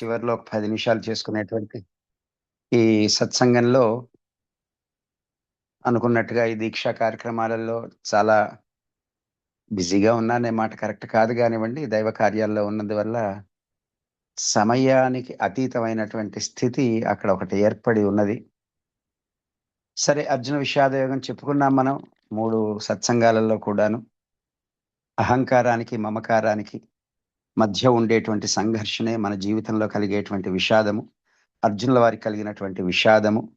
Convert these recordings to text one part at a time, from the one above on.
చివరిలో ఒక పది నిమిషాలు చేసుకునేటువంటి ఈ సత్సంగంలో అనుకున్నట్టుగా ఈ దీక్షా కార్యక్రమాలలో చాలా బిజీగా ఉన్నానే మాట కరెక్ట్ కాదు కానివ్వండి. దైవ కార్యాల్లో ఉన్నందువల్ల సమయానికి అతీతమైనటువంటి స్థితి అక్కడ ఒకటి ఏర్పడి ఉన్నది. సరే అర్జున విషాదయోగం చెప్పుకున్నాం మనం మూడు సత్సంగాలలో కూడాను. అహంకారానికి మమకారానికి మధ్య ఉండేటువంటి సంఘర్షణే మన జీవితంలో కలిగేటువంటి విషాదము అర్జునుల వారికి కలిగినటువంటి విషాదము.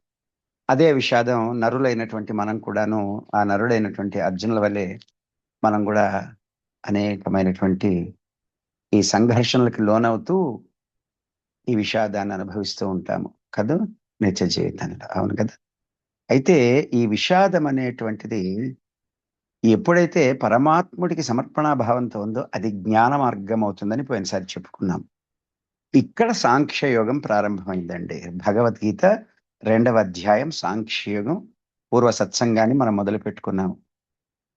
అదే విషాదం నరులైనటువంటి మనం కూడాను ఆ నరుడైనటువంటి అర్జునుల వల్లే మనం కూడా అనేకమైనటువంటి ఈ సంఘర్షణలకు లోనవుతూ ఈ విషాదాన్ని అనుభవిస్తూ ఉంటాము. కదా? నిత్య జీవితంలో అవును కదా? అయితే ఈ విషాదం అనేటువంటిది ఎప్పుడైతే పరమాత్ముడికి సమర్పణా భావంతో ఉందో అది జ్ఞాన మార్గం అవుతుందని పోయినసారి చెప్పుకున్నాం. ఇక్కడ సాంఖ్యయోగం ప్రారంభమైందండి. భగవద్గీత రెండవ అధ్యాయం సాంఖ్యయోగం పూర్వ సత్సంగాన్ని మనం మొదలు పెట్టుకున్నాము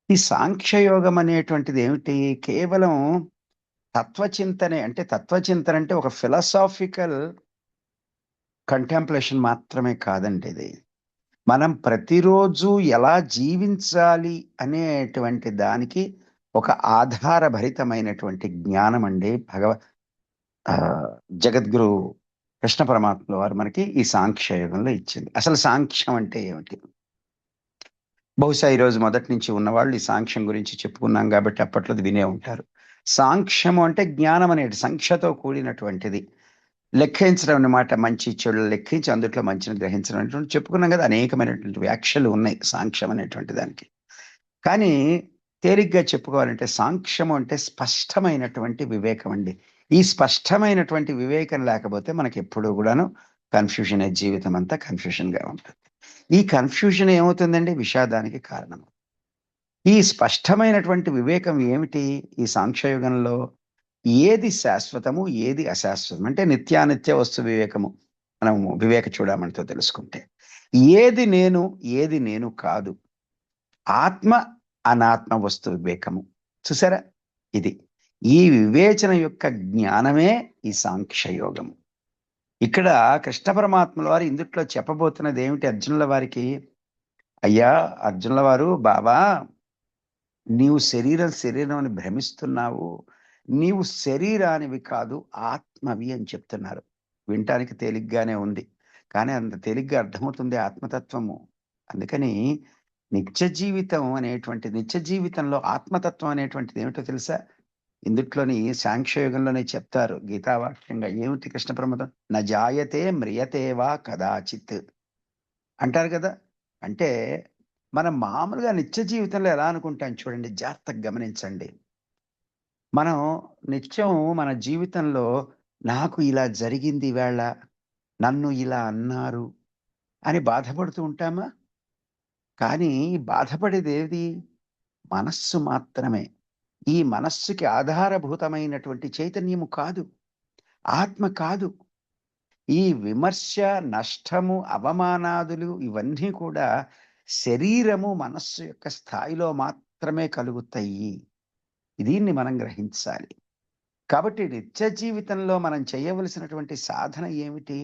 ఈ సాంఖ్యయోగం అనేటువంటిది ఏమిటి? కేవలం తత్వచింతనే అంటే తత్వచింతన అంటే ఒక ఫిలాసాఫికల్ కంటెంప్లేషన్ మాత్రమే కాదండి ఇది. మనం ప్రతిరోజు ఎలా జీవించాలి అనేటువంటి దానికి ఒక ఆధారభరితమైనటువంటి జ్ఞానం అండి భగవ జగద్గురు కృష్ణ పరమాత్మ వారు మనకి ఈ సాంఖ్యయుగంలో ఇచ్చింది. అసలు సాంఖ్యం అంటే ఏమిటి? బహుశా ఈరోజు మొదటి నుంచి ఉన్నవాళ్ళు ఈ సాంఖ్యం గురించి చెప్పుకున్నాం కాబట్టి అప్పట్లో వినే ఉంటారు. సాంఖ్యము అంటే జ్ఞానం అనేది సంఖ్యతో కూడినటువంటిది. లెక్కించడం అన్నమాట మంచి చెడు లెక్కించి అందుట్లో మంచిని గ్రహించడం అనేటువంటి చెప్పుకున్నాం కదా అనేకమైనటువంటి వ్యాఖ్యలు ఉన్నాయి సాంక్ష్యం అనేటువంటి దానికి. కానీ తేలిగ్గా చెప్పుకోవాలంటే సాంక్ష్యం అంటే స్పష్టమైనటువంటి వివేకం అండి. ఈ స్పష్టమైనటువంటి వివేకం లేకపోతే మనకి ఎప్పుడూ కూడాను కన్ఫ్యూషన్ జీవితం అంతా కన్ఫ్యూషన్గా ఉంటుంది. ఈ కన్ఫ్యూజన్ ఏమవుతుందండి? విషాదానికి కారణం. ఈ స్పష్టమైనటువంటి వివేకం ఏమిటి? ఈ సాంఖ్యయుగంలో ఏది శాశ్వతము ఏది అశాశ్వతం అంటే నిత్యానిత్య వస్తు వివేకము. మనం వివేక చూడమంటూ తెలుసుకుంటే. ఏది నేను ఏది నేను కాదు. ఆత్మ అనాత్మ వస్తు వివేకము. చూసారా? ఇది. ఈ వివేచన యొక్క జ్ఞానమే ఈ సాంఖ్యయోగము. ఇక్కడ కృష్ణ పరమాత్మల వారు ఇందుట్లో చెప్పబోతున్నది ఏమిటి అర్జునుల వారికి? అయ్యా అర్జునుల వారు బాబా నీవు శరీరం శరీరం అని భ్రమిస్తున్నావు. నీవు శరీరానివి కాదు ఆత్మవి అని చెప్తున్నారు. వినటానికి తేలిగ్గానే ఉంది. కానీ అంత తేలిగ్గా అర్థమవుతుంది ఆత్మతత్వము. అందుకని నిత్య జీవితం అనేటువంటి నిత్య జీవితంలో ఆత్మతత్వం అనేటువంటిది ఏమిటో తెలుసా? ఇందుట్లోని సాంఖ్యయుగంలోనే చెప్తారు గీతావాక్యంగా. ఏమిటి కృష్ణ ప్రమదం? నా జాయతే మ్రియతేవా కదాచిత్ అంటారు కదా? అంటే మనం మామూలుగా నిత్య జీవితంలో ఎలా అనుకుంటాం చూడండి జాగ్రత్తగా గమనించండి. మనం నిత్యం మన జీవితంలో నాకు ఇలా జరిగింది వేళ నన్ను ఇలా అన్నారు అని బాధపడుతూ ఉంటామా? కానీ బాధపడేది ఏది మనస్సు మాత్రమే. ఈ మనస్సుకి ఆధారభూతమైనటువంటి చైతన్యము కాదు ఆత్మ కాదు. ఈ విమర్శ నష్టము అవమానాదులు ఇవన్నీ కూడా శరీరము మనస్సు యొక్క స్థాయిలో మాత్రమే కలుగుతాయి. దీన్ని మనం గ్రహించాలి. కాబట్టి నిత్య జీవితంలో మనం చేయవలసినటువంటి సాధన ఏమిటి?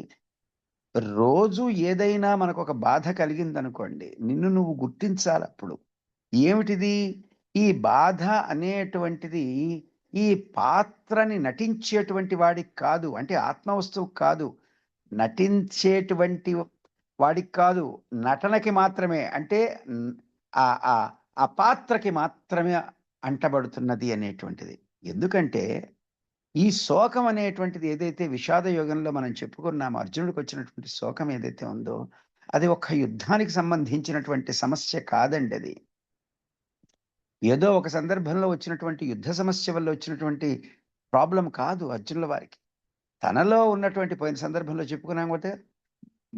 రోజు ఏదైనా మనకు ఒక బాధ కలిగిందనుకోండి నిన్ను నువ్వు గుర్తించాలి అప్పుడు. ఏమిటిది? ఈ బాధ అనేటువంటిది ఈ పాత్రని నటించేటువంటి వాడికి కాదు అంటే ఆత్మవస్తువు కాదు నటించేటువంటి వాడికి కాదు నటనకి మాత్రమే అంటే ఆ ఆ పాత్రకి మాత్రమే అంటబడుతున్నది అనేటువంటిది. ఎందుకంటే ఈ శోకం అనేటువంటిది ఏదైతే విషాద యోగంలో మనం చెప్పుకున్నాం అర్జునుడికి వచ్చినటువంటి శోకం ఏదైతే ఉందో అది ఒక యుద్ధానికి సంబంధించినటువంటి సమస్య కాదండి అది. ఏదో ఒక సందర్భంలో వచ్చినటువంటి యుద్ధ సమస్య వల్ల వచ్చినటువంటి ప్రాబ్లం కాదు అర్జునుల వారికి. తనలో ఉన్నటువంటి పోయిన సందర్భంలో చెప్పుకున్నాం పోతే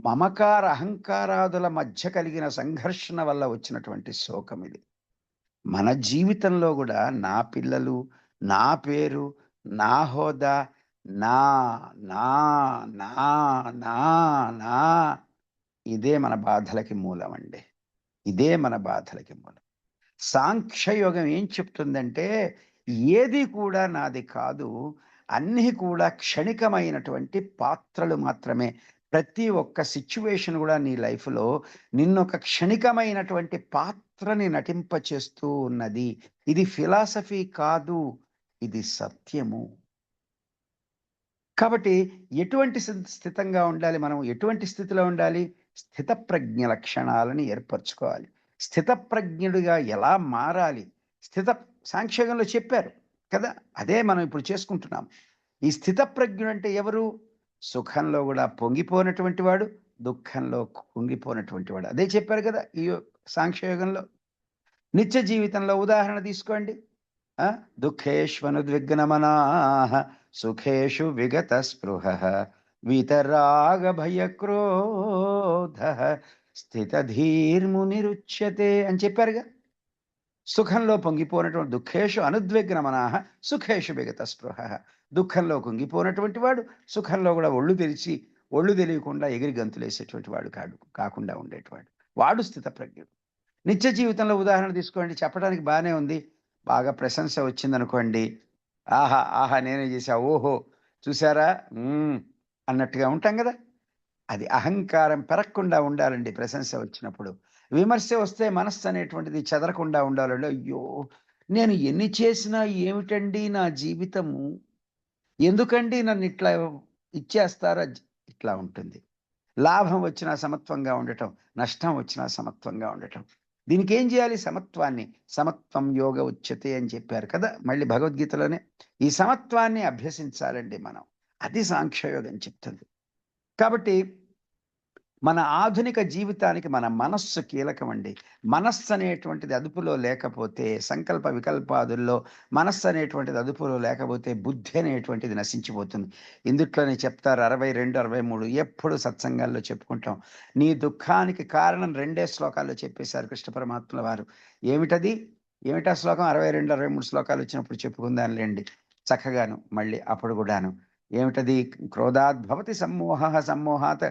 మమకార అహంకారాదుల మధ్య కలిగిన సంఘర్షణ వల్ల వచ్చినటువంటి శోకం ఇది. మన జీవితంలో కూడా నా పిల్లలు నా పేరు నా హోదా నా నా నా నా నా ఇదే మన బాధలకి మూలం అండి. ఇదే మన బాధలకి మూలం. సాంఖ్యయోగం ఏం చెప్తుందంటే ఏది కూడా నాది కాదు అన్నీ కూడా క్షణికమైనటువంటి పాత్రలు మాత్రమే. ప్రతి ఒక్క సిచ్యువేషన్ కూడా నీ లైఫ్లో నిన్నొక క్షణికమైనటువంటి పాత్ర పాత్రని నటింపచేస్తూ ఉన్నది. ఇది ఫిలాసఫీ కాదు ఇది సత్యము. కాబట్టి ఎటువంటి స్థితంగా ఉండాలి? మనం ఎటువంటి స్థితిలో ఉండాలి? స్థితప్రజ్ఞ లక్షణాలని ఏర్పరచుకోవాలి. స్థితప్రజ్ఞుడిగా ఎలా మారాలి? స్థిత సాంక్షేగంలో చెప్పారు కదా అదే మనం ఇప్పుడు చేసుకుంటున్నాం. ఈ స్థితప్రజ్ఞుడు అంటే ఎవరు? సుఖంలో కూడా పొంగిపోనటువంటి వాడు దుఃఖంలో కుంగిపోనటువంటి వాడు. అదే చెప్పారు కదా ఈ సాంఖ్యయోగంలో నిత్య జీవితంలో ఉదాహరణ తీసుకోండి. ఆ, దుఃఖేష్వనుద్విగ్నమనా సుఖేషు విగత స్పృహ వీతరాగ భయ స్థితధీర్మునిరుచ్యతే అని చెప్పారుగా. సుఖంలో పొంగిపోనటువంటి దుఃఖేషు అనుద్విగ్నమనా సుఖేషు విగత స్పృహ దుఃఖంలో కుంగిపోనటువంటి వాడు సుఖంలో కూడా ఒళ్ళు తెరిచి ఒళ్ళు తెలియకుండా ఎగిరి గంతులేసేటువంటి వాడు కాడు కాకుండా ఉండేటువాడు వాడు స్థితప్రజ్ఞుడు. నిత్య జీవితంలో ఉదాహరణ తీసుకోండి. చెప్పడానికి బాగానే ఉంది. బాగా ప్రశంస వచ్చిందనుకోండి. ఆహా ఆహా నేనే చేశా? ఓహో చూసారా అన్నట్టుగా ఉంటాం కదా. అది అహంకారం పెరగకుండా ఉండాలండి ప్రశంస వచ్చినప్పుడు. విమర్శ వస్తే మనస్సు అనేటువంటిది చెదరకుండా ఉండాలండి. అయ్యో నేను ఎన్ని చేసినా ఏమిటండి నా జీవితము? ఎందుకండి నన్ను ఇట్లా ఇచ్చేస్తారా? ఇట్లా ఉంటుంది. లాభం వచ్చినా సమత్వంగా ఉండటం నష్టం వచ్చినా సమత్వంగా ఉండటం. దీనికి ఏం చేయాలి? సమత్వాన్ని. సమత్వం యోగ ఉచ్యతే అని చెప్పారు కదా మళ్ళీ భగవద్గీతలోనే. ఈ సమత్వాన్ని అభ్యసించాలండి మనం. అది సాంఖ్యయోగం చెప్తుంది. కాబట్టి మన ఆధునిక జీవితానికి మన మనస్సు కీలకం అండి మనస్సు అనేటువంటిది అదుపులో లేకపోతే సంకల్ప వికల్పాదుల్లో మనస్సు అనేటువంటిది అదుపులో లేకపోతే బుద్ధి అనేటువంటిది నశించిపోతుంది. ఇందుట్లోనే చెప్తారు అరవై రెండు అరవై మూడు ఎప్పుడు సత్సంగాల్లో చెప్పుకుంటాం. నీ దుఃఖానికి కారణం రెండే శ్లోకాల్లో చెప్పేశారు కృష్ణ పరమాత్మల వారు. ఏమిటది? ఏమిటా శ్లోకం? అరవై రెండు అరవై మూడు శ్లోకాలు వచ్చినప్పుడు చెప్పుకుందానులేండి చక్కగాను మళ్ళీ అప్పుడు కూడాను. ఏమిటది? క్రోధాద్భవతి సమ్మోహ సమ్మోహాత్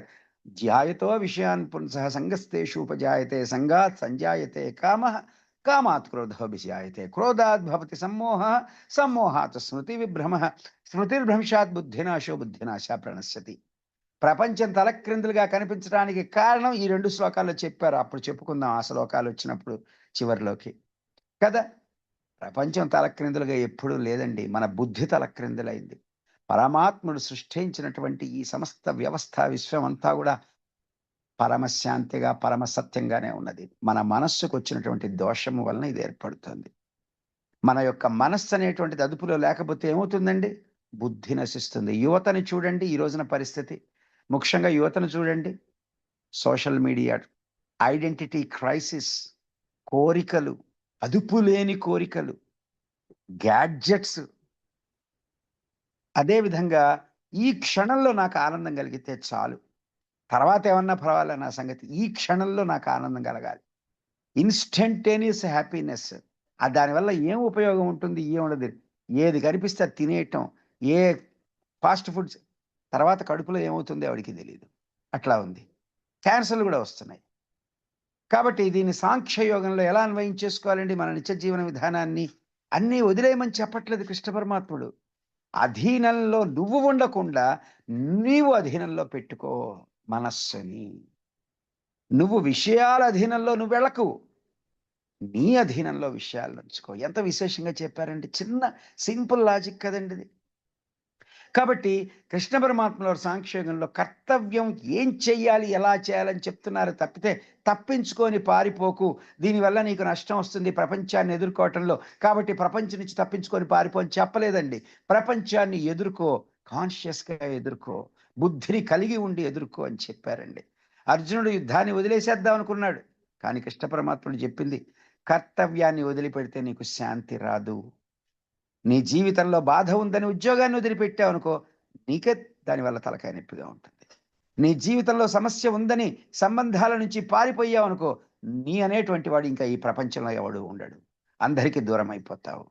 ధ్యాయతో విషయాన్ పుంసః సంగస్తేషు ఉపజాయతే సంగాత్ సంజాయతే కామ కామాత్ క్రోధోభిజాయతే క్రోధాత్ భవతి సమ్మోహ సమ్మోహాత్ స్మృతి విభ్రమ స్మృతిర్భ్రంశాత్ బుద్ధినాశో బుద్ధినాశ ప్రణశ్యతి. ప్రపంచం తలక్రిందులుగా కనిపించడానికి కారణం ఈ రెండు శ్లోకాల్లో చెప్పారు. అప్పుడు చెప్పుకుందాం ఆ శ్లోకాలు వచ్చినప్పుడు చివరిలోకి. కదా? ప్రపంచం తలక్రిందులుగా ఎప్పుడూ లేదండి. మన బుద్ధి తలక్రిందులైంది. పరమాత్ముడు సృష్టించినటువంటి ఈ సమస్త వ్యవస్థ విశ్వం అంతా కూడా పరమశాంతిగా పరమసత్యంగానే ఉన్నది. మన మనస్సుకు వచ్చినటువంటి దోషము వలన ఇది ఏర్పడుతుంది. మన యొక్క మనస్సు అనేటువంటిది అదుపులో లేకపోతే ఏమవుతుందండి? బుద్ధి నశిస్తుంది. యువతని చూడండి ఈ రోజున పరిస్థితి. ముఖ్యంగా యువతను చూడండి. సోషల్ మీడియా ఐడెంటిటీ క్రైసిస్ కోరికలు అదుపు లేని కోరికలు గ్యాడ్జెట్స్ అదేవిధంగా ఈ క్షణంలో నాకు ఆనందం కలిగితే చాలు. తర్వాత ఏమన్నా పర్వాలే నా సంగతి. ఈ క్షణంలో నాకు ఆనందం కలగాలి. Instantaneous happiness. దానివల్ల ఏం ఉపయోగం ఉంటుంది ఏం ఉండదు. ఏది కనిపిస్తే అది తినేయటం. ఏ ఫాస్ట్ ఫుడ్స్ తర్వాత కడుపులో ఏమవుతుందో ఆవిడికి తెలియదు అట్లా ఉంది. క్యాన్సర్లు కూడా వస్తున్నాయి. కాబట్టి దీన్ని సాంఖ్య యోగంలో ఎలా అన్వయం చేసుకోవాలండి మన నిత్య జీవన విధానాన్ని? అన్నీ వదిలేయమని చెప్పట్లేదు కృష్ణ పరమాత్ముడు. అధీనంలో నువ్వు ఉండకుండా నీవు అధీనంలో పెట్టుకో మనస్సుని. నువ్వు విషయాల అధీనంలో నువ్వు వెళ్ళకు. నీ అధీనంలో విషయాలు ఉంచుకో. ఎంత విశేషంగా చెప్పారంటే చిన్న సింపుల్ లాజిక్ కదండి ఇది. కాబట్టి కృష్ణ పరమాత్మలో సాంక్షయోగంలో కర్తవ్యం ఏం చెయ్యాలి ఎలా చేయాలని చెప్తున్నారు తప్పితే తప్పించుకొని పారిపోకు. దీనివల్ల నీకు నష్టం వస్తుంది ప్రపంచాన్ని ఎదుర్కోవటంలో. కాబట్టి ప్రపంచం నుంచి తప్పించుకొని పారిపో అని చెప్పలేదండి. ప్రపంచాన్ని ఎదుర్కో కాన్షియస్గా ఎదుర్కో బుద్ధిని కలిగి ఉండి ఎదుర్కో అని చెప్పారండి. అర్జునుడు యుద్ధాన్ని వదిలేసేద్దాం అనుకున్నాడు. కానీ కృష్ణ పరమాత్ముడు చెప్పింది కర్తవ్యాన్ని వదిలిపెడితే నీకు శాంతి రాదు. నీ జీవితంలో బాధ ఉందని ఉద్యోగాన్ని వదిలిపెట్టావు అనుకో నీకే దానివల్ల తలకాయ నొప్పిగా ఉంటుంది. నీ జీవితంలో సమస్య ఉందని సంబంధాల నుంచి పారిపోయావు అనుకో నీ అనేటువంటి వాడు ఇంకా ఈ ప్రపంచంలో ఎవడు ఉండడు. అందరికీ దూరం అయిపోతావు.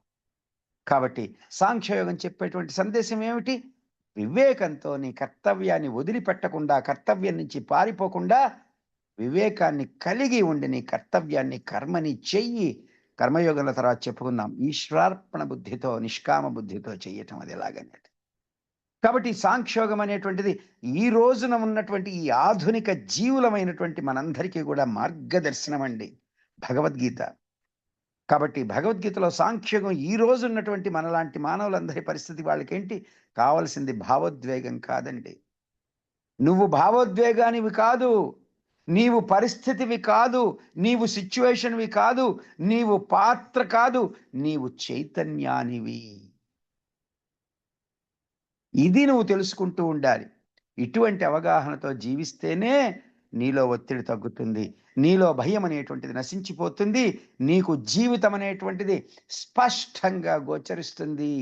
కాబట్టి సాంఖ్యయోగం చెప్పేటువంటి సందేశం ఏమిటి? వివేకంతో నీ కర్తవ్యాన్ని వదిలిపెట్టకుండా కర్తవ్యం నుంచి పారిపోకుండా వివేకాన్ని కలిగి ఉండి నీ కర్తవ్యాన్ని కర్మని చెయ్యి కర్మయోగంలో తర్వాత చెప్పుకుందాం. ఈశ్వరార్పణ బుద్ధితో నిష్కామ బుద్ధితో చేయటం అది ఎలాగనేది. కాబట్టి సాంఖ్యోగం అనేటువంటిది ఈ రోజున ఉన్నటువంటి ఈ ఆధునిక జీవులమైనటువంటి మనందరికీ కూడా మార్గదర్శనం అండి భగవద్గీత. కాబట్టి భగవద్గీతలో సాంఖ్యోగం ఈ రోజు ఉన్నటువంటి మనలాంటి మానవులందరి పరిస్థితి వాళ్ళకేంటి? కావలసింది భావోద్వేగం కాదండి. నువ్వు భావోద్వేగానివి కాదు. నీవు పరిస్థితివి కాదు నీవు సిచ్యువేషన్వి కాదు నీవు పాత్ర కాదు నీవు చైతన్యానివి. ఇది నువ్వు తెలుసుకుంటూ ఉండాలి. ఇటువంటి అవగాహనతో జీవిస్తేనే నీలో ఒత్తిడి తగ్గుతుంది నీలో భయం అనేటువంటిది నశించిపోతుంది నీకు జీవితం అనేటువంటిది స్పష్టంగా గోచరిస్తుంది.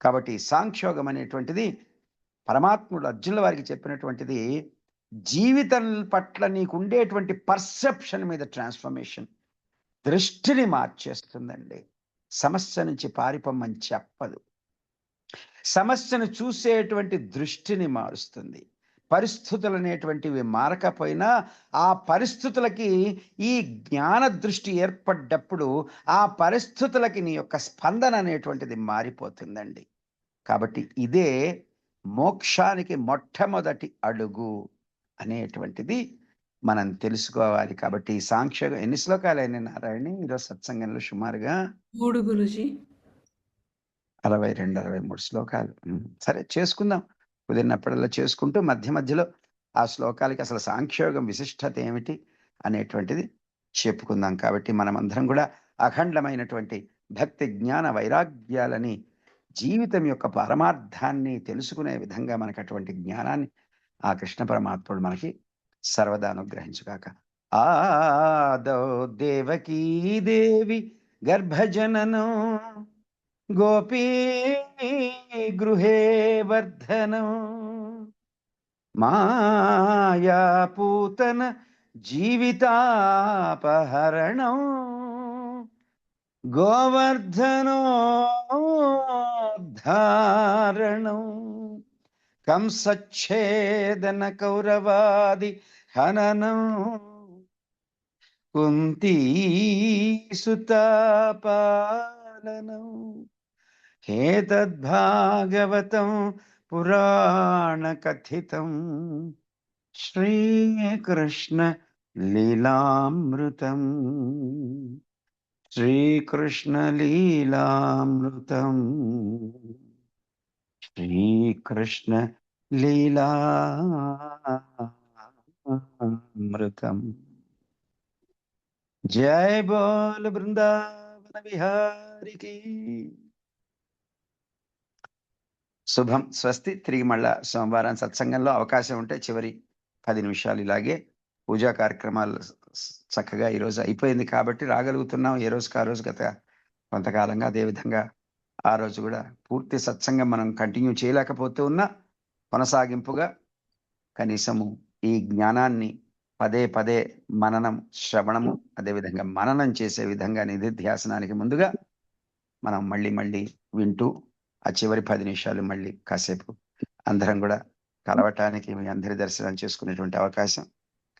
కాబట్టి సాంక్షోగం అనేటువంటిది పరమాత్ముడు అర్జునుల వారికి చెప్పినటువంటిది జీవితం పట్ల నీకు ఉండేటువంటి పర్సెప్షన్ మీద ట్రాన్స్ఫర్మేషన్ దృష్టిని మార్చేస్తుందండి. సమస్య నుంచి పారిపోమని చెప్పదు. సమస్యను చూసేటువంటి దృష్టిని మారుస్తుంది. పరిస్థితులు అనేటువంటివి మారకపోయినా ఆ పరిస్థితులకి ఈ జ్ఞాన దృష్టి ఏర్పడ్డప్పుడు ఆ పరిస్థితులకి నీ యొక్క స్పందన అనేటువంటిది మారిపోతుందండి. కాబట్టి ఇదే మోక్షానికి మొట్టమొదటి అడుగు. అనేటువంటిది మనం తెలుసుకోవాలి. కాబట్టి ఈ సాంఖ్య ఎన్ని శ్లోకాలైన నారాయణ? ఈరోజు సత్సంగంలో సుమారుగా మూడు గురుజీ. అరవై రెండు అరవై మూడు శ్లోకాలు. సరే చేసుకుందాం. కుదిరినప్పుడల్లా చేసుకుంటూ మధ్య మధ్యలో ఆ శ్లోకాలకి అసలు సాంఖ్యోగం విశిష్టత ఏమిటి అనేటువంటిది చెప్పుకుందాం. కాబట్టి మనమందరం కూడా అఖండమైనటువంటి భక్తి జ్ఞాన వైరాగ్యాలని జీవితం యొక్క పరమార్థాన్ని తెలుసుకునే విధంగా మనకు అటువంటి జ్ఞానాన్ని ఆ కృష్ణ పరమాత్ముడు మనకి సర్వదా అనుగ్రహించుగాక. ఆదౌ దేవకీ దేవి గర్భజననం గోపీ గృహే వర్ధనం. మాయాపూతన జీవితాపహరణం గోవర్ధనోద్ధారణం కంసచ్ఛేదన కౌరవాది హననం కుంతీసుతాపాలనం. ఏతద్భాగవతం పురాణకథితం. శ్రీకృష్ణ లీలామృతం. శ్రీకృష్ణ లీలామృతం. శ్రీకృష్ణ లీలామృతం జై బోల్ బృందావన విహారికి. శుభం. స్వస్తి. తిరిగి మళ్ళా సోమవారం సత్సంగంలో అవకాశం ఉంటే చివరి పది నిమిషాలు ఇలాగే పూజా కార్యక్రమాలు చక్కగా ఈరోజు అయిపోయింది కాబట్టి రాగలుగుతున్నాం ఏ రోజుకి ఆ రోజు గత కొంతకాలంగా అదేవిధంగా ఆ రోజు కూడా పూర్తి సత్సంగం మనం కంటిన్యూ చేయలేకపోతూ ఉన్నా కొనసాగింపుగా కనీసము ఈ జ్ఞానాన్ని పదే పదే మననం శ్రవణము అదేవిధంగా మననం చేసే విధంగా నిధిధ్యాసనానికి ముందుగా మనం మళ్ళీ మళ్ళీ వింటూ ఆ చివరి పది నిమిషాలు మళ్ళీ కాసేపు అందరం కూడా కలవటానికి మీ అందరి దర్శనం చేసుకునేటువంటి అవకాశం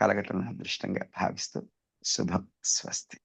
కలగటం అదృష్టంగా భావిస్తూ శుభం స్వస్తి.